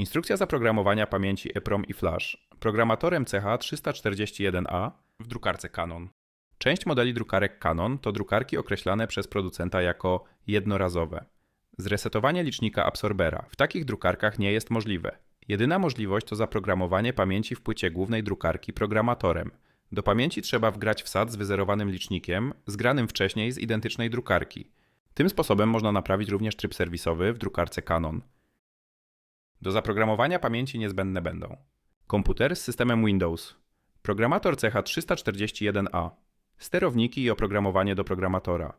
Instrukcja zaprogramowania pamięci EPROM i flash. Programatorem CH341A w drukarce Canon. Część modeli drukarek Canon to drukarki określane przez producenta jako jednorazowe. Zresetowanie licznika absorbera w takich drukarkach nie jest możliwe. Jedyna możliwość to zaprogramowanie pamięci w płycie głównej drukarki programatorem. Do pamięci trzeba wgrać wsad z wyzerowanym licznikiem, zgranym wcześniej z identycznej drukarki. Tym sposobem można naprawić również tryb serwisowy w drukarce Canon. Do zaprogramowania pamięci niezbędne będą komputer z systemem Windows, programator CH341A, sterowniki i oprogramowanie do programatora,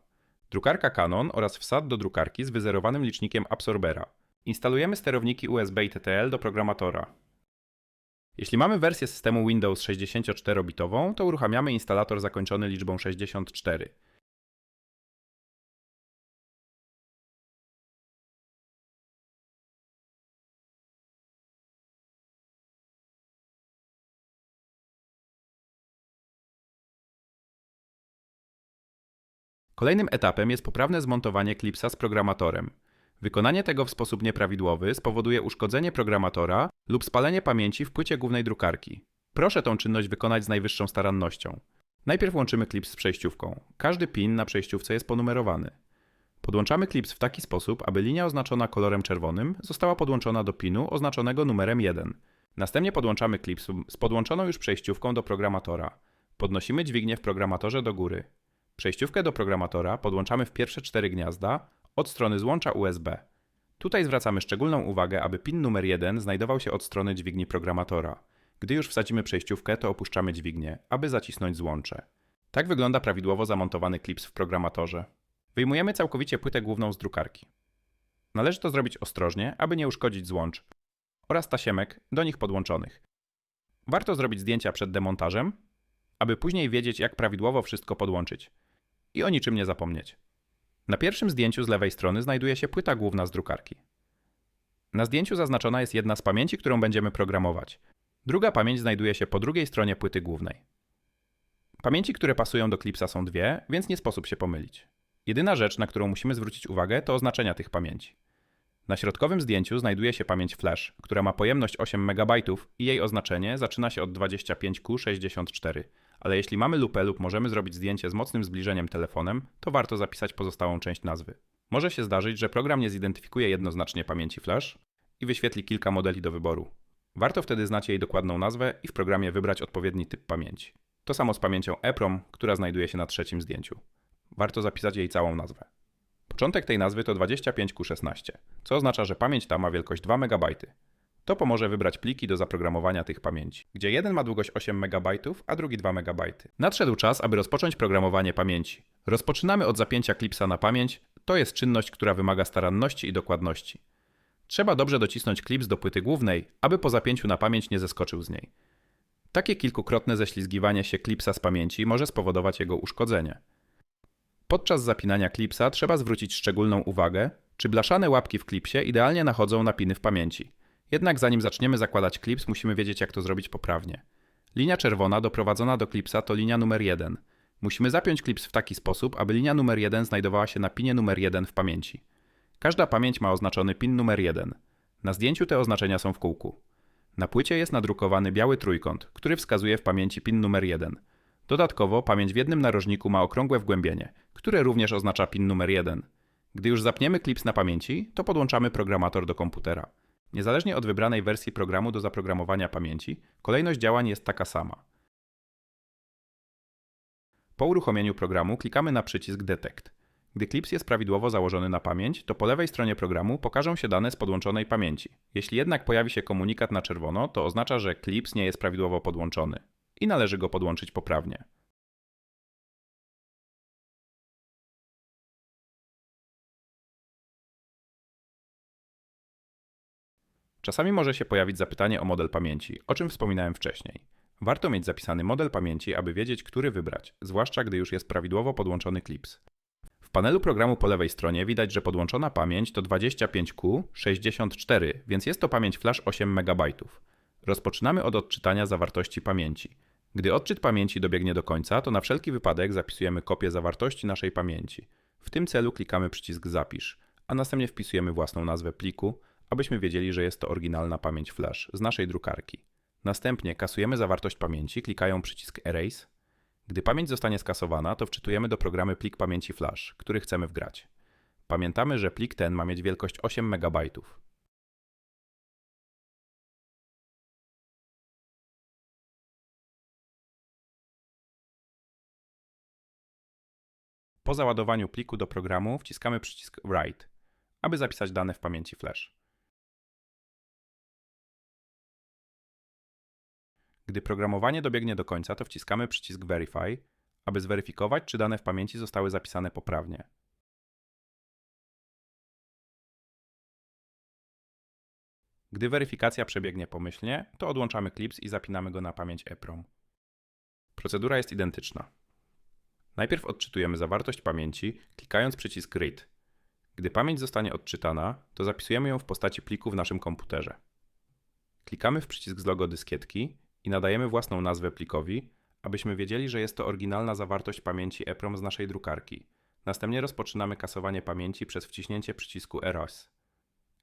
drukarka Canon oraz wsad do drukarki z wyzerowanym licznikiem absorbera. Instalujemy sterowniki USB i TTL do programatora. Jeśli mamy wersję systemu Windows 64-bitową, to uruchamiamy instalator zakończony liczbą 64. Kolejnym etapem jest poprawne zmontowanie klipsa z programatorem. Wykonanie tego w sposób nieprawidłowy spowoduje uszkodzenie programatora lub spalenie pamięci w płycie głównej drukarki. Proszę tą czynność wykonać z najwyższą starannością. Najpierw łączymy klips z przejściówką. Każdy pin na przejściówce jest ponumerowany. Podłączamy klips w taki sposób, aby linia oznaczona kolorem czerwonym została podłączona do pinu oznaczonego numerem 1. Następnie podłączamy klips z podłączoną już przejściówką do programatora. Podnosimy dźwignię w programatorze do góry. Przejściówkę do programatora podłączamy w pierwsze cztery gniazda od strony złącza USB. Tutaj zwracamy szczególną uwagę, aby pin numer 1 znajdował się od strony dźwigni programatora. Gdy już wsadzimy przejściówkę, to opuszczamy dźwignię, aby zacisnąć złącze. Tak wygląda prawidłowo zamontowany klips w programatorze. Wyjmujemy całkowicie płytę główną z drukarki. Należy to zrobić ostrożnie, aby nie uszkodzić złącz oraz tasiemek do nich podłączonych. Warto zrobić zdjęcia przed demontażem, aby później wiedzieć, jak prawidłowo wszystko podłączyć i o niczym nie zapomnieć. Na pierwszym zdjęciu z lewej strony znajduje się płyta główna z drukarki. Na zdjęciu zaznaczona jest jedna z pamięci, którą będziemy programować. Druga pamięć znajduje się po drugiej stronie płyty głównej. Pamięci, które pasują do klipsa są dwie, więc nie sposób się pomylić. Jedyna rzecz, na którą musimy zwrócić uwagę, to oznaczenia tych pamięci. Na środkowym zdjęciu znajduje się pamięć flash, która ma pojemność 8 MB i jej oznaczenie zaczyna się od 25Q64, ale jeśli mamy lupę lub możemy zrobić zdjęcie z mocnym zbliżeniem telefonem, to warto zapisać pozostałą część nazwy. Może się zdarzyć, że program nie zidentyfikuje jednoznacznie pamięci flash i wyświetli kilka modeli do wyboru. Warto wtedy znać jej dokładną nazwę i w programie wybrać odpowiedni typ pamięci. To samo z pamięcią EPROM, która znajduje się na trzecim zdjęciu. Warto zapisać jej całą nazwę. Początek tej nazwy to 25Q16, co oznacza, że pamięć ta ma wielkość 2 MB. To pomoże wybrać pliki do zaprogramowania tych pamięci, gdzie jeden ma długość 8 MB, a drugi 2 MB. Nadszedł czas, aby rozpocząć programowanie pamięci. Rozpoczynamy od zapięcia klipsa na pamięć. To jest czynność, która wymaga staranności i dokładności. Trzeba dobrze docisnąć klips do płyty głównej, aby po zapięciu na pamięć nie zeskoczył z niej. Takie kilkukrotne ześlizgiwanie się klipsa z pamięci może spowodować jego uszkodzenie. Podczas zapinania klipsa trzeba zwrócić szczególną uwagę, czy blaszane łapki w klipsie idealnie nachodzą na piny w pamięci. Jednak zanim zaczniemy zakładać klips, musimy wiedzieć, jak to zrobić poprawnie. Linia czerwona doprowadzona do klipsa to linia numer 1. Musimy zapiąć klips w taki sposób, aby linia numer 1 znajdowała się na pinie numer 1 w pamięci. Każda pamięć ma oznaczony pin numer 1. Na zdjęciu te oznaczenia są w kółku. Na płycie jest nadrukowany biały trójkąt, który wskazuje w pamięci pin numer 1. Dodatkowo pamięć w jednym narożniku ma okrągłe wgłębienie, które również oznacza pin numer 1. Gdy już zapniemy klips na pamięci, to podłączamy programator do komputera. Niezależnie od wybranej wersji programu do zaprogramowania pamięci, kolejność działań jest taka sama. Po uruchomieniu programu klikamy na przycisk Detect. Gdy klips jest prawidłowo założony na pamięć, to po lewej stronie programu pokażą się dane z podłączonej pamięci. Jeśli jednak pojawi się komunikat na czerwono, to oznacza, że klips nie jest prawidłowo podłączony i należy go podłączyć poprawnie. Czasami może się pojawić zapytanie o model pamięci, o czym wspominałem wcześniej. Warto mieć zapisany model pamięci, aby wiedzieć, który wybrać, zwłaszcza gdy już jest prawidłowo podłączony klips. W panelu programu po lewej stronie widać, że podłączona pamięć to 25Q64, więc jest to pamięć flash 8 MB. Rozpoczynamy od odczytania zawartości pamięci. Gdy odczyt pamięci dobiegnie do końca, to na wszelki wypadek zapisujemy kopię zawartości naszej pamięci. W tym celu klikamy przycisk Zapisz, a następnie wpisujemy własną nazwę pliku, abyśmy wiedzieli, że jest to oryginalna pamięć flash z naszej drukarki. Następnie kasujemy zawartość pamięci, klikają przycisk Erase. Gdy pamięć zostanie skasowana, to wczytujemy do programu plik pamięci flash, który chcemy wgrać. Pamiętamy, że plik ten ma mieć wielkość 8 MB. Po załadowaniu pliku do programu wciskamy przycisk Write, aby zapisać dane w pamięci flash. Gdy programowanie dobiegnie do końca, to wciskamy przycisk Verify, aby zweryfikować, czy dane w pamięci zostały zapisane poprawnie. Gdy weryfikacja przebiegnie pomyślnie, to odłączamy klips i zapinamy go na pamięć EPROM. Procedura jest identyczna. Najpierw odczytujemy zawartość pamięci, klikając przycisk Read. Gdy pamięć zostanie odczytana, to zapisujemy ją w postaci pliku w naszym komputerze. Klikamy w przycisk z logo dyskietki i nadajemy własną nazwę plikowi, abyśmy wiedzieli, że jest to oryginalna zawartość pamięci EPROM z naszej drukarki. Następnie rozpoczynamy kasowanie pamięci przez wciśnięcie przycisku Erase.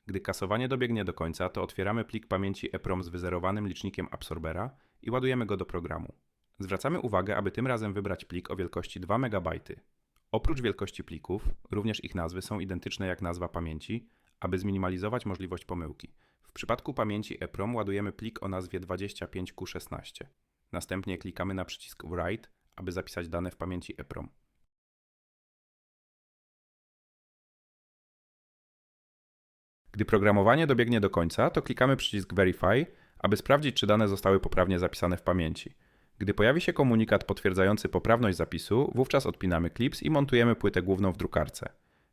Gdy kasowanie dobiegnie do końca, to otwieramy plik pamięci EPROM z wyzerowanym licznikiem absorbera i ładujemy go do programu. Zwracamy uwagę, aby tym razem wybrać plik o wielkości 2 MB. Oprócz wielkości plików, również ich nazwy są identyczne jak nazwa pamięci, aby zminimalizować możliwość pomyłki. W przypadku pamięci EPROM ładujemy plik o nazwie 25Q16. Następnie klikamy na przycisk Write, aby zapisać dane w pamięci EPROM. Gdy programowanie dobiegnie do końca, to klikamy przycisk Verify, aby sprawdzić, czy dane zostały poprawnie zapisane w pamięci. Gdy pojawi się komunikat potwierdzający poprawność zapisu, wówczas odpinamy klips i montujemy płytę główną w drukarce.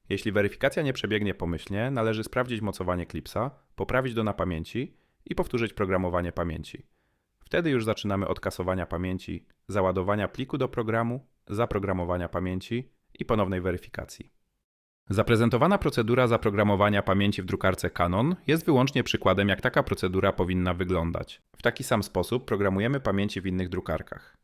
Jeśli weryfikacja nie przebiegnie pomyślnie, należy sprawdzić mocowanie klipsa, poprawić do na pamięci i powtórzyć programowanie pamięci. Wtedy już zaczynamy od kasowania pamięci, załadowania pliku do programu, zaprogramowania pamięci i ponownej weryfikacji. Zaprezentowana procedura zaprogramowania pamięci w drukarce Canon jest wyłącznie przykładem, jak taka procedura powinna wyglądać. W taki sam sposób programujemy pamięci w innych drukarkach.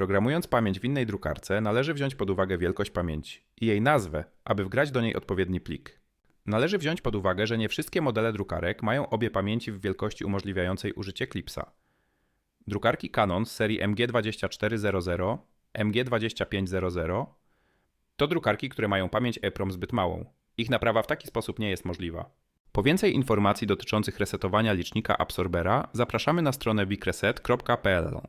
Programując pamięć w innej drukarce, należy wziąć pod uwagę wielkość pamięci i jej nazwę, aby wgrać do niej odpowiedni plik. Należy wziąć pod uwagę, że nie wszystkie modele drukarek mają obie pamięci w wielkości umożliwiającej użycie klipsa. Drukarki Canon z serii MG2400, MG2500 to drukarki, które mają pamięć EPROM zbyt małą. Ich naprawa w taki sposób nie jest możliwa. Po więcej informacji dotyczących resetowania licznika absorbera zapraszamy na stronę wikreset.pl.